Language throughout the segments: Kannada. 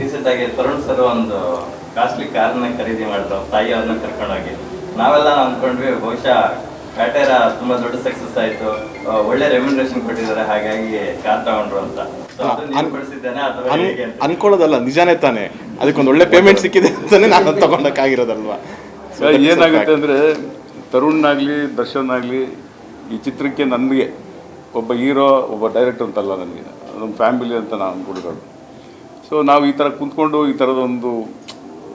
ರೀಸೆಂಟ್ ಆಗಿ ತರುಣ್ ಸರ್ ಒಂದು ಕಾಸ್ಟ್ಲಿ ಕಾರ್ನ ಖರೀದಿ ಮಾಡಿದ್ರು. ತಾಯಿ ಅವ್ರನ್ನ ಕರ್ಕೊಂಡೋಗಿ ನಾವೆಲ್ಲ ಅಂದ್ಕೊಂಡ್ವಿ ಬಹುಶಃ ಕಾಟೇರ ತುಂಬಾ ದೊಡ್ಡ ಸಕ್ಸಸ್ ಆಯ್ತು. ಒಳ್ಳೆ ರೆಮ್ಯುನರೇಷನ್ ಕೊಟ್ಟಿದ್ದಾರೆ ಹಾಗಾಗಿ ಕಾರ್ ತಗೊಂಡ್ರು ಅಂತ. ಅನ್ಕೊಳ್ಳೋದಲ್ಲ ನಿಜಾನೇ ತಾನೆ. ಅದಕ್ಕೊಂದು ಒಳ್ಳೆ ಪೇಮೆಂಟ್ ಸಿಕ್ಕಿದೆ ಅಂತಾನೆ ನಾನು ತಗೊಂಡಕ್ಕಾಗಿರೋದಲ್ವಾ? ಏನಾಗುತ್ತೆ. ಅಂದರೆ ತರುಣ್ ಆಗಲಿ ದರ್ಶನ್ ಆಗಲಿ ಈ ಚಿತ್ರಕ್ಕೆ ನನಗೆ ಒಬ್ಬ ಹೀರೋ ಒಬ್ಬ ಡೈರೆಕ್ಟರ್ ಅಂತಲ್ಲ ನನಗೆ. ಅದೊಂದು ಫ್ಯಾಮಿಲಿ ಅಂತ ನಾನು ಅಂದ್ಕೊಂಡಿರೋದು. ಸೊ ನಾವು ಈ ಥರ ಕುಂತ್ಕೊಂಡು ಈ ಥರದೊಂದು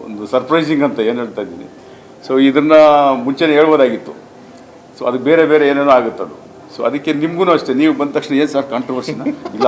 ಒಂದು ಸರ್ಪ್ರೈಸಿಂಗ್ ಅಂತ ಏನು ಹೇಳ್ತಾ ಇದ್ದೀನಿ. ಸೊ ಇದನ್ನು ಮುಂಚೆನೇ ಹೇಳ್ಬೋದಾಗಿತ್ತು. ಸೊ ಅದು ಬೇರೆ ಬೇರೆ ಏನೇನೋ ಆಗುತ್ತೆ ಅದು ಸೊ ಅದಕ್ಕೆ ನಿಮಗೂ ಅಷ್ಟೇ, ನೀವು ಬಂದ ತಕ್ಷಣ ಏನು ಸರ್ ಕಾಂಟ್ರವರ್ಸಿನ ಇಲ್ಲ.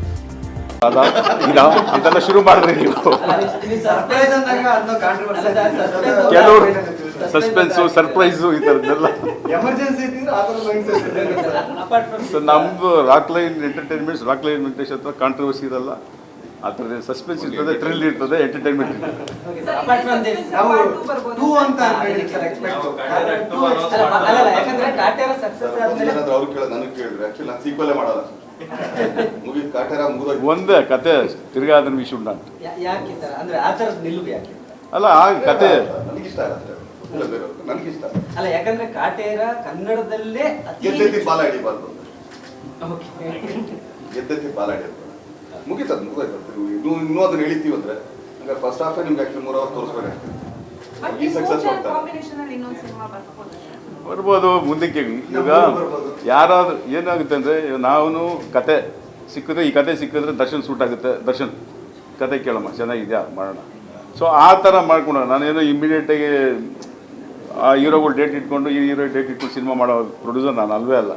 ಅದ ಇದಾ ಅಂತೆಲ್ಲ ಶುರು ಮಾಡಿದ್ರಿ ನೀವು. ಕೆಲವರು ಸಸ್ಪೆನ್ಸು ಸರ್ಪ್ರೈಸು ಈ ಥರದ್ದೆಲ್ಲ ಎಮರ್ಜೆನ್ಸಿ ಇದ್ದಿದ್ರೆ ಆ ಮೈಂಡ್ ಸೆಟ್ ಸೊ ನಮ್ಮದು rock line entertainments rock line Venkatesh ಹತ್ರ ಕಾಂಟ್ರವರ್ಸಿ ಇರಲ್ಲ. ಆ ಥರದ ಸಸ್ಪೆನ್ಸ್ ಇರ್ತದೆ ಥ್ರಿಲ್ ಇರ್ತದೆ ಎಂಟರ್ಟೈನ್ಮೆಂಟ್ ಇರ್ತದೆ. ಅಂತ ಒಂದೇ ಕತೆ ತಿರ್ಗಾ ಅದನ್ನ ವಿ ಶುಡ್ ಯಾಕೆ ಸರ್ ಅಂದ್ರೆ ಆ ಥರದ ನಿಲುವು ಯಾಕೆ ಅಲ್ಲ ಆ ಕತೆ ನನಗೆ ಇಷ್ಟ ಆಗತ್ತೆ. ಇಲ್ಲ ನನಗೆ ಇಷ್ಟ ಅಲ್ಲ ಯಾಕಂದ್ರೆ ಕಾಟೇರ ಕನ್ನಡದಲ್ಲೇ ಅತಿ ಗೆದ್ದೆತ್ತಿ ಬಾಲ ಹಿಡಿಬಾರ್ದು Okay. ಗೆದ್ದೆತ್ತಿ ಬಾಲ ಹಿಡಿಯೋದು ಮುಗಿತದ ಮುಗಿದೋಯ್ತು ಇನ್ನೂ ಇನ್ನೂ ಅದನ್ನ ಎಳಿತೀವಿ ಅಂದ್ರೆ ಹಂಗಾರೆ ಫಸ್ಟ್ ಹಾಫೇ ನಿಮ್ಗೆ ಆಕ್ಚುಲಿ ಮೂರು ಅವರ್ ತೋರಿಸ್ಬೇಕಾಗ್ತದೆ ಈ ಸಕ್ಸಸ್ ಮಾಡ್ತಾರೆ. ಬರ್ಬೋದು ಮುಂದಕ್ಕೆ ಈಗ ಯಾರಾದ್ರೂ ಏನಾಗುತ್ತೆ ಅಂದರೆ ನಾವು ಕತೆ ಸಿಕ್ಕಿದ್ರೆ ಈ ಕತೆ ಸಿಕ್ಕಿದ್ರೆ ದರ್ಶನ್ ಸೂಟ್ ಆಗುತ್ತೆ. ದರ್ಶನ್ ಕತೆ ಕೇಳಮ್ಮ ಚೆನ್ನಾಗಿದೆಯಾ ಮಾಡೋಣ. ಸೊ ಆ ಥರ ಮಾಡ್ಕೊಂಡು ನಾನೇನು ಇಮಿಡಿಯೇಟಾಗಿ ಆ ಹೀರೋಗಳು ಡೇಟ್ ಇಟ್ಕೊಂಡು ಈ ಹೀರೋ ಡೇಟ್ ಇಟ್ಕೊಂಡು ಸಿನಿಮಾ ಮಾಡೋ ಪ್ರೊಡ್ಯೂಸರ್ ನಾನು ಅಲ್ವೇ ಅಲ್ಲ.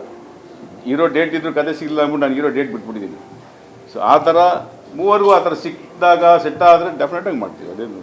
ಹೀರೋ ಡೇಟ್ ಇದ್ರು ಕತೆ ಸಿಗಲಿಲ್ಲ ಅಂದ್ಬಿಟ್ಟು ನಾನು ಹೀರೋ ಡೇಟ್ ಬಿಟ್ಬಿಟ್ಟಿದ್ದೀನಿ. ಸೊ ಆ ಥರ ಮೂವರೆಗೂ ಆ ಥರ ಸಿಕ್ಕಿದಾಗ ಸೆಟ್ ಆದರೆ ಡೆಫಿನೆಟಾಗಿ ಮಾಡ್ತೀವಿ ಅದೇನು.